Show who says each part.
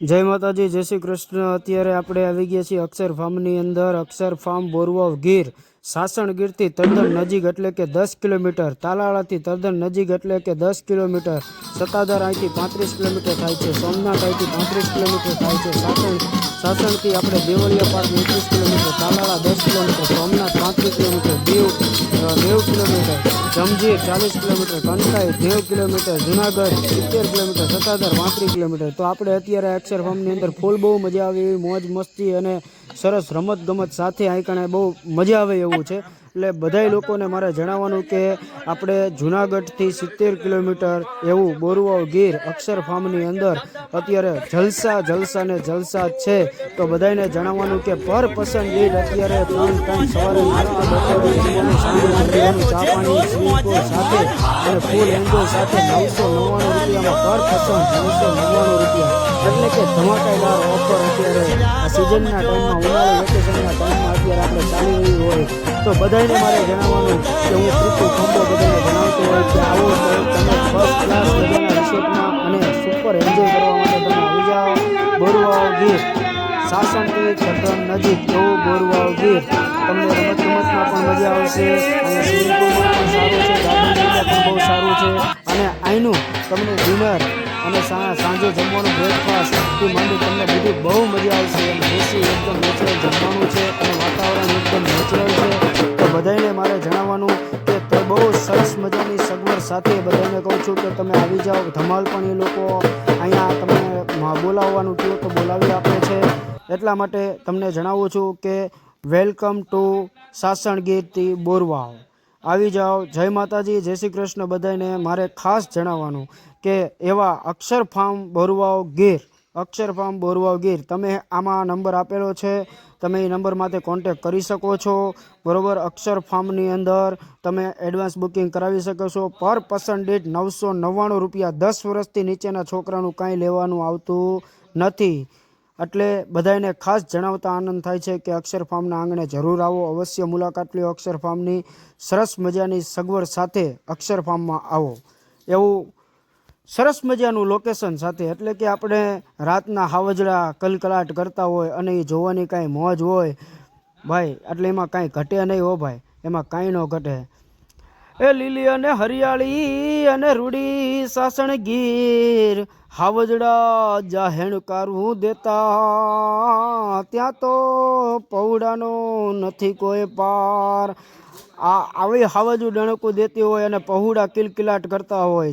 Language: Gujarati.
Speaker 1: જય માતાજી, જય શ્રી કૃષ્ણ. અત્યારે આપણે આવી ગયા છીએ અક્ષર ફાર્મની અંદર. અક્ષર ફાર્મ બોરવાવ ગીર સાસણ ગીરથી તદ્દન નજીક એટલે કે દસ કિલોમીટર. તાલાળાથી તદ્દન નજીક એટલે કે દસ કિલોમીટર. સત્તાધાર અહીંથી પાંત્રીસ કિલોમીટર થાય છે. સોમનાથ અહીંથી પાંત્રીસ કિલોમીટર થાય છે. સાસણ, સાસણથી આપણે દેવળિયા પાર્ક એકવીસ કિલોમીટર. તાલાળા દસ કિલોમીટર. સોમનાથ પાંત્રીસ કિલોમીટર. દીવ નેવું કિલોમીટર. જમજીર ચાલીસ કિલોમીટર કંકાઈ નેવું કિલોમીટર, જુનાગઢ સિત્તેર કિલોમીટર સત્તાધાર પાંત્રીસ કિલોમીટર. તો આપણે અત્યારે અક્ષરફામની અંદર ફૂલ બહુ મજા આવી, મોજ મસ્તી અને સરસ રમત ગમત સાથે આઈકણે બહુ મજા આવે એવું છે. એટલે બધાય લોકોને મારે જણાવવાનું કે આપણે જુનાગઢથી સિત્તેર કિલોમીટર એવું બોરવાવ ગીર અક્ષર ફાર્મની અંદર અત્યારે જલસા જલસા ને જલસા છે. તો બધાને જણાવવાનું કે પર પસંદ ગીર અત્યારે ત્રણ ત્રણ સવારે ચા પાણી સાથે અને ફૂલ એન્જોય સાથે નવસો નવ્વાણું રૂપિયામાં પર પસંદ નવસો નવ્વાણું રૂપિયા. એટલે કે ધમાકેદાર ઓફર અત્યારે આ સિઝનના ટાઈમમાં ટાઈમમાં અત્યારે આપણે ચાલી હોય, તો બધાને મારે જણાવવાનું હોય કે આવો તો અને સુપર એન્જોય કરવા માટે તમે આવી જાઓ. બોરવાવ ગીર, સાસણથી ચઢણ નજીક તમને રમત પણ મજા આવશે. પણ સારું છે, ગાર્ડન પણ બહુ સારું છે. અને અહીંનું તમને ડિનર અને સાંજે જમવાનું બ્રેકફાસ્ટથી માંડી તમને બધી બહુ મજા આવશે. અને દેશી એકદમ નેચરલ જમવાનું છે અને વાતાવરણ એકદમ નેચરલ છે. તો બધાને મારે જણાવવાનું કે તે બહુ સરસ મજાની સગવડ સાથે બધાને કહું છું કે તમે આવી જાઓ. ધમાલ પણ એ લોકો અહીંયા તમને બોલાવવાનું કહો તો બોલાવી આપે છે. એટલા માટે તમને જણાવું છું કે વેલકમ ટુ સાસણ ગીરથી બોરવાવ. આવી જાઓ. જય માતાજી, જય શ્રી કૃષ્ણ બધાને મારે ખાસ જણાવવાનું કે એવા અક્ષર ફાર્મ બોરવાવ ગીર, અક્ષર ફાર્મ બોરવાવ ગીર. તમે આમાં નંબર આપેલો છે, તમે એ નંબર માટે કોન્ટેક કરી શકો છો. બરોબર, અક્ષર ફાર્મની અંદર તમે એડવાન્સ બુકિંગ કરાવી શકો છો. પર પર્સન દીઠ નવસો નવ્વાણું રૂપિયા દસ વર્ષથી નીચેના છોકરાનું કાંઈ લેવાનું આવતું નથી. એટલે બધાને ખાસ જણાવતા આનંદ થાય છે કે અક્ષર ફાર્મના આંગણે જરૂર આવો. અવશ્ય મુલાકાત લ્યો અક્ષર ફાર્મની સરસ મજાની સગવડ સાથે અક્ષર ફાર્મમાં આવો. એવું સરસ મજાનું લોકેશન સાથે. એટલે કે આપણે રાતના હાવજડા કલકલાટ કરતા હોય અને એ જોવાની કાંઈ મોજ હોય. ભાઈ, એટલે એમાં કાંઈ ઘટે નહીં હો ભાઈ. એમાં કાંઈ ન ઘટે. એ લીલી અને હરિયાળી અને રૂડી સાસણ ગીર. હાવજડા જાહેણ કારવું દેતા. ત્યાં તો પૌડાનો નથી કોઈ પાર. આ આવી હાવજું ડણકું દેતી હોય અને પહોળા કિલકિલાટ કરતા હોય.